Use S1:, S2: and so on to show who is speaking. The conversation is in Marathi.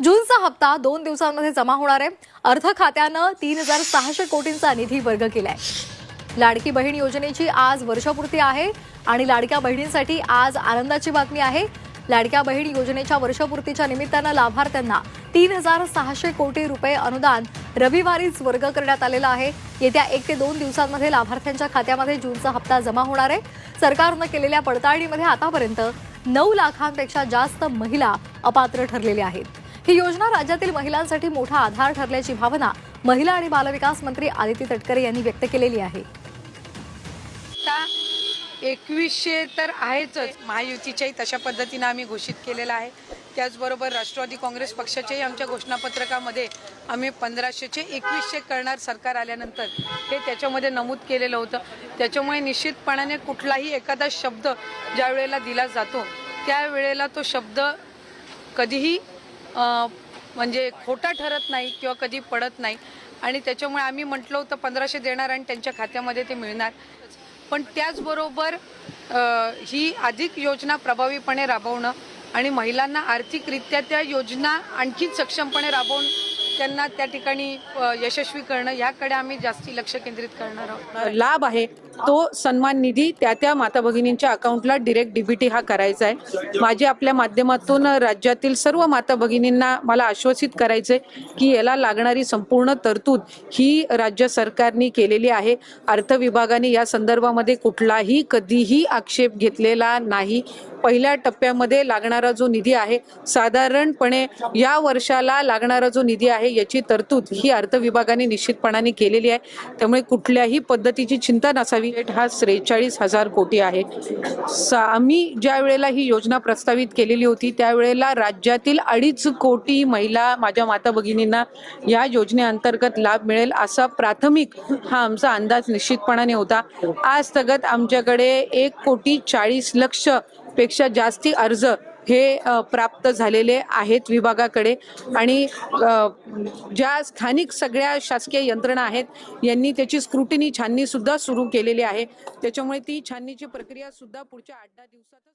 S1: जूनचा हप्ता दोन दिवसांमध्ये जमा होणार आहे. अर्थ खात्यानं तीन हजार सहाशे कोटींचा निधी वर्ग केलाय. लाडकी बहीण योजनेची आज वर्षपूर्ती आहे आणि लाडक्या बहिणींसाठी आज आनंदाची बातमी आहे. लाडक्या बहीण योजनेच्या वर्षपूर्तीच्या निमित्तानं लाभार्थ्यांना तीन हजार सहाशे कोटी रुपये अनुदान रविवारीच वर्ग करण्यात आलेलं आहे. येत्या एक ते दोन दिवसांमध्ये लाभार्थ्यांच्या खात्यामध्ये जूनचा हप्ता जमा होणार आहे. सरकारनं केलेल्या पडताळणीमध्ये आतापर्यंत नऊ लाखांपेक्षा जास्त महिला अपात्र ठरलेल्या आहेत. ही योजना राज्यातील महिलांसाठी मोठा आधार ठरल्याची भावना महिला आणि बालविकास मंत्री आदिती तटकरे यांनी व्यक्त केलेली आहे.
S2: एकवीसशे तर आहेच महायुतीच्याही तशा पद्धतीनं आम्ही घोषित केलेला आहे. त्याचबरोबर राष्ट्रवादी काँग्रेस पक्षाच्याही आमच्या घोषणापत्रकामध्ये आम्ही पंधराशेचे एकवीसशे करणार सरकार आल्यानंतर हे त्याच्यामध्ये नमूद केलेलं होतं. त्याच्यामुळे निश्चितपणाने कुठलाही एखादा शब्द ज्या वेळेला दिला जातो त्यावेळेला तो शब्द कधीही म्हणजे खोटा ठरत नाही किंवा कधी पडत नाही. आणि त्याच्यामुळे आम्ही म्हटलं होतं पंधराशे देणार आणि त्यांच्या खात्यामध्ये ते मिळणार. पण त्याचबरोबर ही अधिक योजना प्रभावीपणे राबवणं आणि महिलांना आर्थिकरित्या त्या योजना आणखी सक्षमपणे राबवून त्यांना त्या ठिकाणी यशस्वी करणं याकडे आम्ही जास्ती लक्ष केंद्रित करणार आहोत.
S3: लाभ आहे. तो सन्मान निधी त्या त्या माता भगिनींच्या अकाउंटला डिरेक्ट डीबीटी हा करायचा आहे. माझे आपल्या माध्यमातून राज्यातील सर्व माता भगिनींना मला आश्वासित करायचंय की याला लागणारी संपूर्ण तरतूद ही राज्य सरकारने केलेली आहे. अर्थ विभागाने या संदर्भामध्ये कुठलाही कधीही आक्षेप घेतलेला नाही. पहिल्या टप्प्यामध्ये लागणारा जो निधी आहे साधारणपणे या वर्षाला लागणारा जो निधी आहे याची तरतूद ही अर्थ विभागाने निश्चितपणाने केलेली आहे. त्यामुळे कुठल्याही पद्धतीची चिंता नसावी. हा त्रेचाळीस हजार कोटी आहे. सा आम्ही ज्या वेळेला ही योजना प्रस्तावित केलेली होती त्यावेळेला राज्यातील अडीच कोटी महिला माझ्या माता भगिनींना या योजनेअंतर्गत लाभ मिळेल असा प्राथमिक हा आमचा अंदाज निश्चितपणाने होता. आज तगत आमच्याकडे एक कोटी चाळीस लक्ष पेक्षा जास्ती अर्ज हे प्राप्त झालेले आहेत विभागाकडे. आणि ज्या स्थानिक सगळ्या शासकीय यंत्रणा आहेत यांनी त्याची स्क्रुटिनी छाननी सुद्धा सुरू केलेली आहे. त्याच्यामुळे ती छाननीची प्रक्रिया सुद्धा पुढच्या आठ दहा दिवसातच